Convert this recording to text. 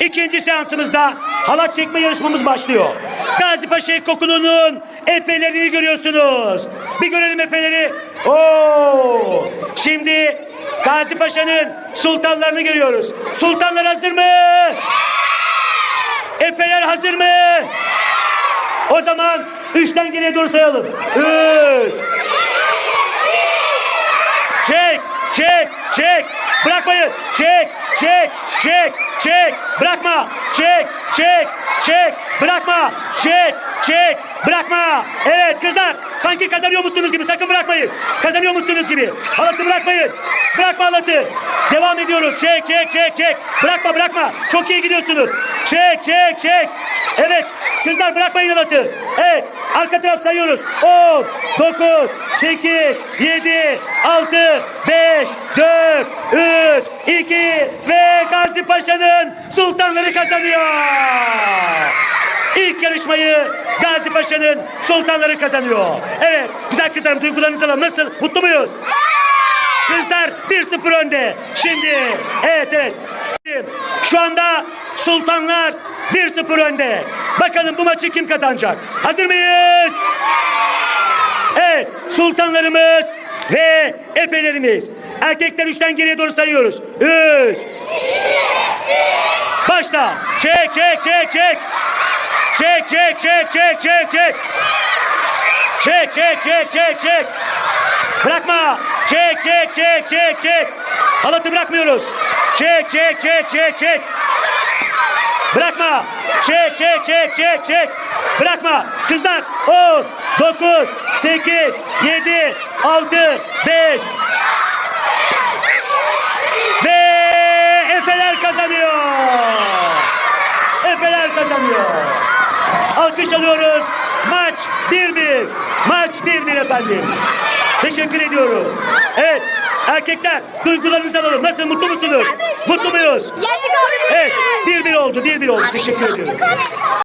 İkinci seansımızda halat çekme yarışmamız başlıyor. Gazi Paşa İlkokulu'nun epelerini görüyorsunuz. Bir görelim epeleri. Oo! Şimdi Gazi Paşa'nın sultanlarını görüyoruz. Sultanlar hazır mı? Epeler hazır mı? O zaman üçten geriye doğru sayalım. Üç. Çek, çek, çek. Bırakmayın. Çek, çek, çek, çek. Bırakma. Çek, çek, çek. Bırakma. Çek, çek. Bırakma. Evet kızlar. Sanki kazanıyor musunuz gibi. Sakın bırakmayın. Kazanıyor musunuz gibi. Halatı bırakmayın. Bırakma halatı. Devam ediyoruz. Çek, çek, çek, çek. Bırakma, bırakma. Çok iyi gidiyorsunuz. Çek, çek, çek. Evet. Kızlar bırakmayın halatı. Evet. Arka taraf sayıyoruz. 10, 9, 8, 7, 6, 5, 4, 3, 2 ve Gazi Paşa'nın sultanları kazanıyor. İlk yarışmayı Gazi Paşa'nın sultanları kazanıyor. Evet, güzel kızlarım duygularınızı alalım. Nasıl? Mutlu muyuz? Kızlar 1-0 önde. Şimdi, evet evet. Şu anda sultanlar 1-0 önde. Bakalım bu maçı kim kazanacak? Hazır mıyız? Evet, sultanlarımız ve epelerimiz. Erkekler üçten geriye doğru sayıyoruz. Üç. Başla. Çek, çek, çek, çek. Çek, çek, çek, çek, çek, çek. Çek, çek, çek, çek, çek. Bırakma. Çek, çek, çek, çek, çek. Halatı bırakmıyoruz. Çek, çek, çek, çek, çek. Bırakma. Çek, çek, çek, çek, çek. Bırakma. Kızlar 10, 9, 8, 7, 6, 5. kazanıyor. Alkış alıyoruz. Maç 1-1. Maç 1-1 efendim. Teşekkür ediyorum. Evet. Erkekler duygularınızı alalım. Nasıl mutlu musunuz? Mutlu muyuz? Evet. 1-1 oldu. 1-1 oldu. Teşekkür ediyorum.